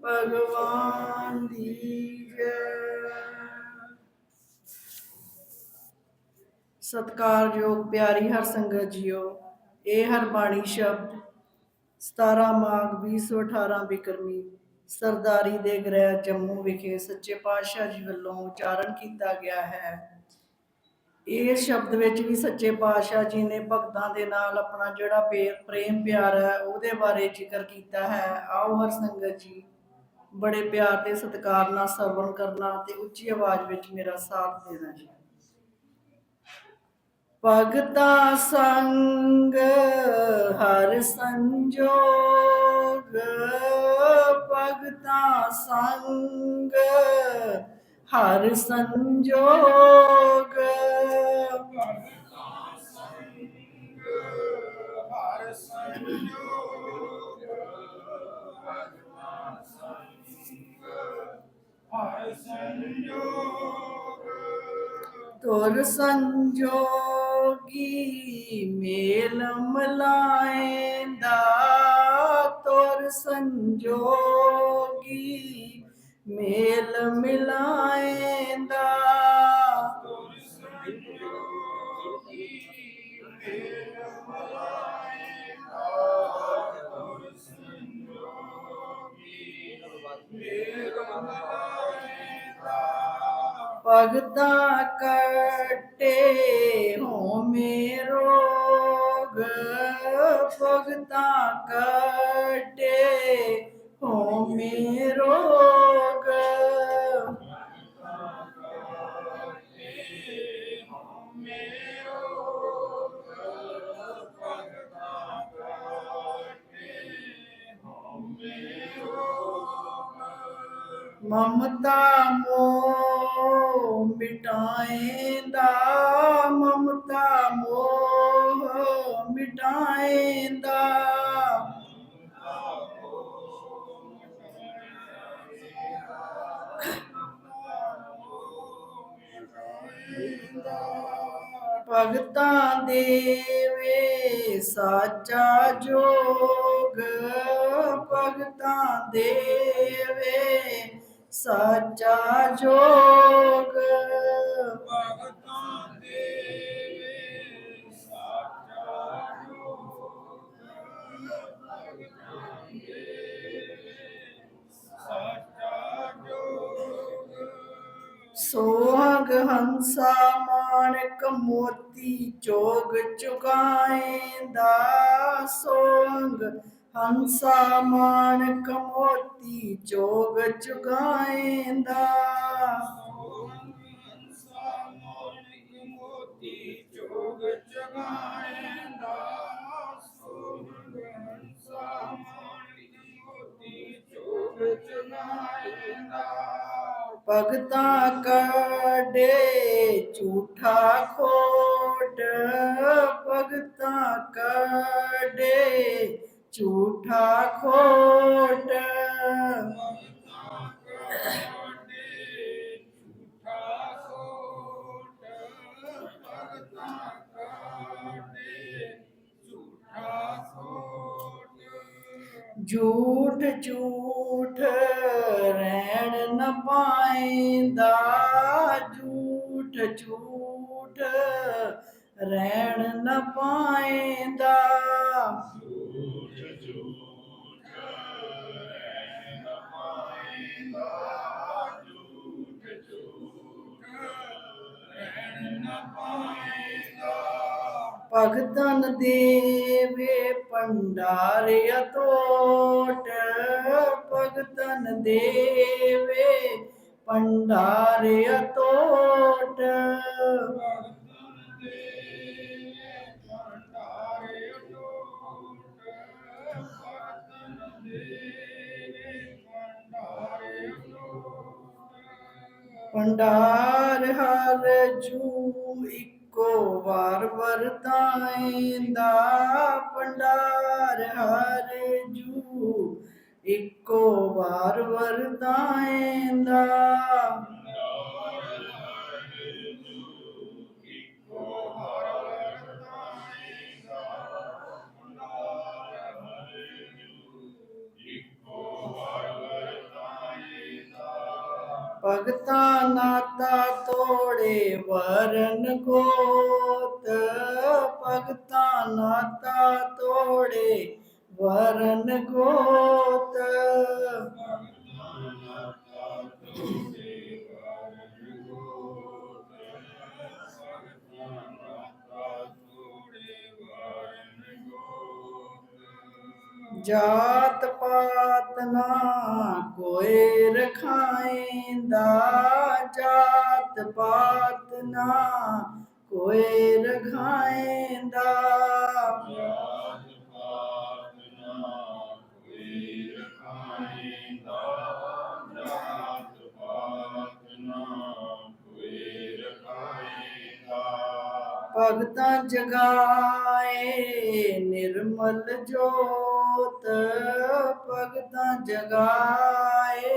ਭਗਵਾਨ ਦੀ ਜੈ। ਸਤਕਾਰਯੋਗ ਪਿਆਰੀ ਹਰ ਸੰਗਤ ਜੀਓ, ਇਹ ਹਰ ਬਾਣੀ ਸ਼ਬਦ 17 ਮਾਘ 2018 ਬਿਕਰਮੀ, ਸਰਦਾਰੀ ਦੇ ਗ੍ਰਹਿ ਜੰਮੂ ਵਿਖੇ ਸੱਚੇ ਪਾਤਸ਼ਾਹ ਜੀ ਵੱਲੋਂ ਉਚਾਰਨ ਕੀਤਾ ਗਿਆ ਹੈ। ਇਹ ਸ਼ਬਦ ਵਿੱਚ ਵੀ ਸੱਚੇ ਪਾਤਸ਼ਾਹ ਜੀ ਨੇ ਭਗਤਾਂ ਦੇ ਨਾਲ ਆਪਣਾ ਜਿਹੜਾ ਪ੍ਰੇਮ ਪਿਆਰ ਹੈ, ਉਹਦੇ ਬਾਰੇ ਜ਼ਿਕਰ ਕੀਤਾ ਹੈ। ਆਓ ਹਰ ਸੰਗਤ ਜੀ। ਬੜੇ ਪਿਆਰ ਤੇ ਸਤਿਕਾਰ ਨਾਲ ਸਰਵਣ ਕਰਨਾ ਤੇ ਉੱਚੀ ਆਵਾਜ਼ ਵਿੱਚ ਮੇਰਾ ਸਾਥ ਦੇਣਾ ਜੀ। ਭਗਤਾ ਸੰਗ ਹਰ ਸੰਜੋਗ, ਭਗਤਾ ਸੰਗ ਹਰ ਸੰਜੋਗ। ਤੁਰ ਸੰਜੋਗੀ ਮੇਲ ਮਲਾਏਂਦਾ। ਤੁਰ ਸੰਜੋਗੀ ਮੇਲ ਮਿਲਾਏਂਦਾ। ਭਗਤਾ ਕਟੇ ਹੋ ਮੇਰੋਗ ਭਗਤਾ ਕਟੇ ਹੋ ਮੇਰੋਗ ਮਮਤਾ ਮੋਹ ਮਿਟਾਏਂਦਾ ਮਮਤਾ ਮੋਹ ਮਿਟਾਏਂਦਾ। ਭਗਤਾਂ ਦੇਵੇ ਸਾਚਾ ਜੋਗ ਭਗਤਾਂ ਦੇਵੇ ਸਾਚਾ ਜੋਗ। ਸੋਹਗ ਹੰਸਾ ਮਾਣਕ ਮੋਤੀ ਚੋਗ ਚੁਕਾਏਂਦਾ। ਸੋਹਗ ਹੰਸਾ ਮਾਣਕ ਮੋਤੀ ਚੋਗ ਚੁਕਾਏਂਦਾ। ਭਗਤਾਂ ਕਡੇ ਝੂਠਾ ਖੋਟ। ਭਗਤਾ ਕਡੇ ਝੂਠਾ ਖੋਟ। ਭਗਤਾਂ ਕਾਡੇ ਝੂਠਾ ਸੋਟ ਭਗਤਾਂ ਨ ਪਾਏਂਦਾ ਝੂਠ ਝੂਠ ਰਹਿਣ ਨ ਪਾਏਂਦਾ ਝੂਠ ਝੂਠ ਰਹਿਣ ਨ ਪਾਏਂਦਾ ਝੂਠ ਝੂਠ ਰਹਿਣ ਨ ਪਾਏਂਦਾ ਭਗਤਨ ਦੇਵੇ ਭੰਡਾਰੇ ਅਤੋਟ ਭਗਤਨ ਦੇਵੇ, ਭੰਡਾਰੇ ਅਤੋਟ। ਦੇ ਭੰਡਾਰੇ ਅਟੂਟ ਭਗਤਨ ਭੰਡਾਰ ਹਰ ਜੂ ਇੱਕੋ ਵਾਰ ਵਰਤਾਏਂਦਾ ਭੰਡਾਰ ਹਰ ਜੂ ਇੱਕੋ ਵਾਰ ਵਰਤਾਏਂਦਾ। ਭਗਤਾ ਨਾਤਾ ਤੋੜੇ ਵਰਨ ਗੋਤ। ਭਗਤਾ ਨਾਤਾ ਤੋੜੇ ਵਰਨ ਗੋਤ। ਜਾਤ ਪਾਤ ਨਾ ਕੋਏ ਰਖਾਏਂਦਾ ਜਾਤ ਪਾਤ ਨਾ ਕੋਏ ਰਖਾਏਂਦਾ ਭਗਤਾਂ ਜਗਾਏ ਨਿਰਮਲ ਜੋ ਜੋਤ ਭਗਤਾਂ ਜਗਾਏ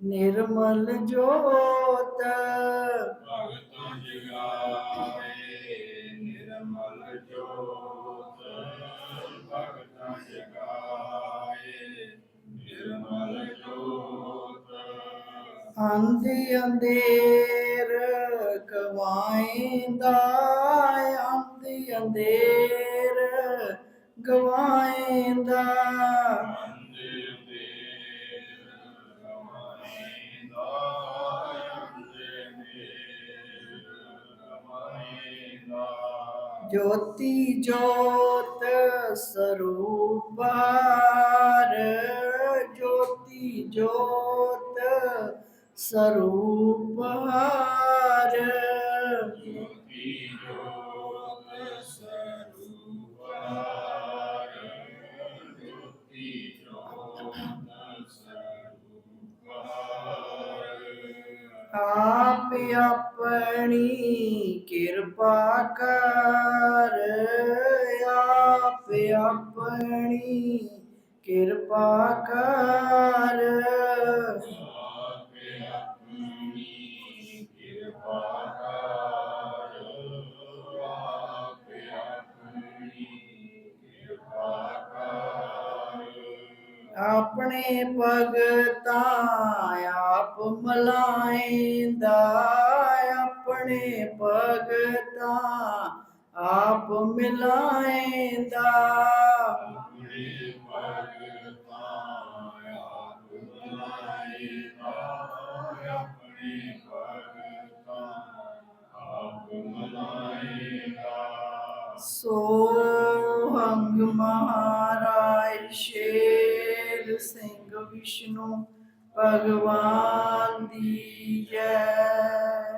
ਨਿਰਮਲ ਜੋਤ। ਭਗਤਾਂ ਜਗਾਏ ਨਿਰਮਲ ਜੋਤ। ਭਗਤਾਂ ਜਗਾਏ ਨਿਰਮਲ ਜੋਤ। ਆਂਦੇ ਅੰਧੇਰ ਗਵਾਏਂਦਾ ਆਂਦੇ ਅੰਧੇਰ। ਗਵਾਏਂਦਾ। ਅੰਦੇ ਦੇ ਰਮਾਇਂਦਾ ਜੋਤੀ ਜੋਤ ਸਰੂਪਾਰ ਜੋਤੀ ਜੋਤ ਸਰੂਪਾਰ। ਜੋਤੀ ਜੋਤ ਕਰ ਆਪ ਆਪਣੀ ਕਿਰਪਾ ਕਰ। ਆਪਣੇ ਆਪਣੀ ਕਿਰਪਾ ਕਰ ਆਪਣੇ ਭਗਤਾਂ ਆਪ ਮਲਾਏਂਦਾ। ਆਪਣੇ ਭਗਤਾਂ ਆਪ ਮਿਲਾਏਂਦਾ। ਆਪਣੇ ਭਗਤਾਂ ਆਪ ਆਪ ਮਲਾਏਗਾ ਸੋਹੰਗ ਮਹਾਰਾਜ ਸ਼ੇਰ ਸਿੰਘ ਵਿਸ਼ਨੂੰ ਭਗਵਾਨ ਦੀ ਜੈ।